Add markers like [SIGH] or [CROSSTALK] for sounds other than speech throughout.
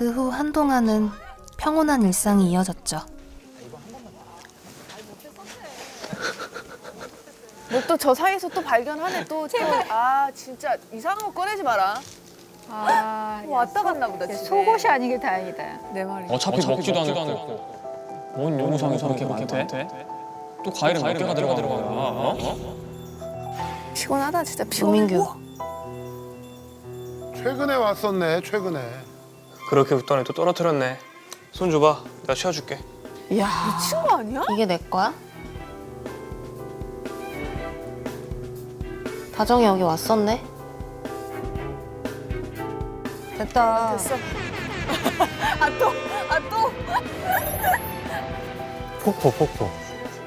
그 후 한동안은 평온한 일상이 이어졌죠. 뭐 또 저 사이에서 또 발견하네 또. 또. 아 진짜 이상한 거 꺼내지 마라. 아, 뭐 왔다 갔나 보다 집에. 속옷이 아니게 다행이다. 내 말이. 어차피, 먹지도 않을 거고 뭔 요구사항이 저렇게 많대? 또 과일은 몇 개가 들어가는 거야? 어? 피곤하다 진짜 피곤해. 최근에 왔었네 최근에 그렇게 웃더니 또 떨어뜨렸네. 손 줘봐. 내가 치워줄게. 야 미친 거 아니야? 이게 내 거야? 다정이 여기 왔었네. 됐다. 됐어. [LAUGHS] 아 또, 아 또. 폭포 폭포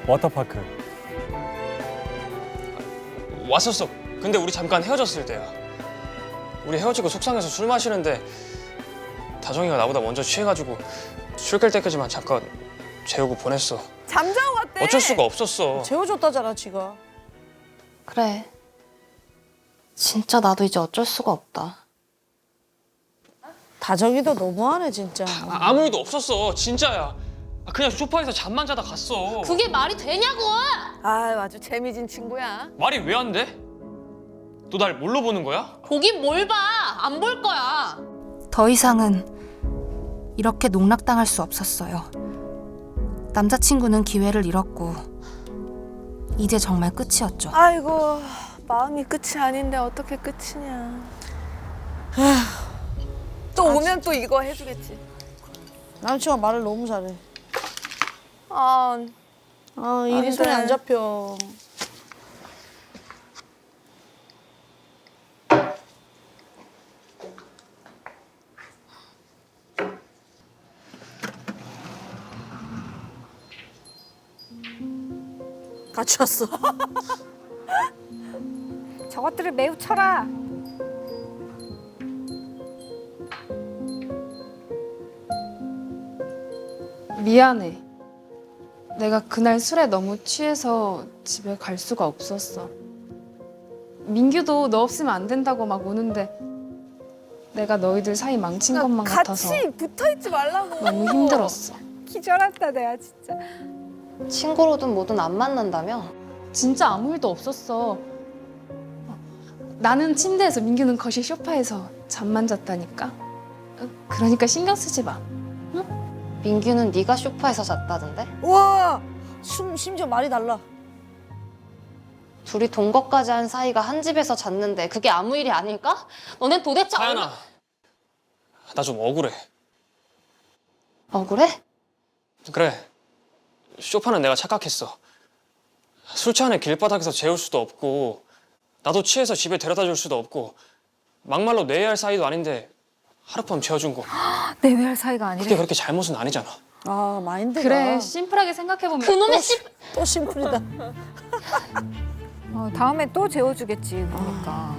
워터파크 왔었어. 근데 우리 잠깐 헤어졌을 때야. 우리 헤어지고 속상해서 술 마시는데 다정이가 나보다 먼저 취해가지고 술깰 때까지만 잠깐 재우고 보냈어. 잠자고 갔대. 어쩔 수가 없었어. 재워줬다잖아, 지가. 그래. 진짜 나도 이제 어쩔 수가 없다. 다정이도 너무하네, 진짜. 아, 아무 일도 없었어. 진짜야. 아, 그냥 소파에서 잠만 자다 갔어. 그게 말이 되냐고! 아 아주 재미진 친구야. 말이 왜 안 돼? 너 날 뭘로 보는 거야? 보긴 뭘 봐! 안 볼 거야! 더 이상은 이렇게 농락당할 수 없었어요. 남자친구는 기회를 잃었고 이제 정말 끝이었죠. 아이고 마음이 끝이 아닌데 어떻게 끝이냐. 또 오면 또 이거 해주겠지. 남친과 말을 너무 잘해. 아 아, 일이 안 손에 돼. 안 잡혀. 같이 왔어. [LAUGHS] 저것들을 매우 쳐라. 미안해. 내가 그날 술에 너무 취해서 집에 갈 수가 없었어. 민규도 너 없으면 안 된다고 막 우는데 내가 너희들 사이 망친 것만 같아서 같이 붙어 있지 말라고. 너무 힘들었어. [LAUGHS] 기절한다 내가 진짜. 친구로든 뭐든 안 만난다며? 진짜 아무 일도 없었어. 나는 침대에서 민규는 거실 소파에서 잠만 잤다니까. 그러니까 신경 쓰지 마. 민규는 네가 소파에서 잤다던데? 우와! 숨, 심지어 말이 달라. 둘이 동거까지 한 사이가 한 집에서 잤는데 그게 아무 일이 아닐까? 너넨 도대체 하연아, 나 좀 억울해. 억울해? 그래. 쇼파는 내가 착각했어. 술 취한 애 길바닥에서 재울 수도 없고 나도 취해서 집에 데려다 줄 수도 없고 막말로 내야 할 사이도 아닌데 하룻밤 재워준 거 [GASPS] 내외할 사이가 아니래. 그게 그렇게 잘못은 아니잖아. 아, 마인드가. 그래 심플하게 생각해보면 그놈의 씨! 또 심플이다. [LAUGHS] 어, 다음에 또 재워주겠지 그러니까.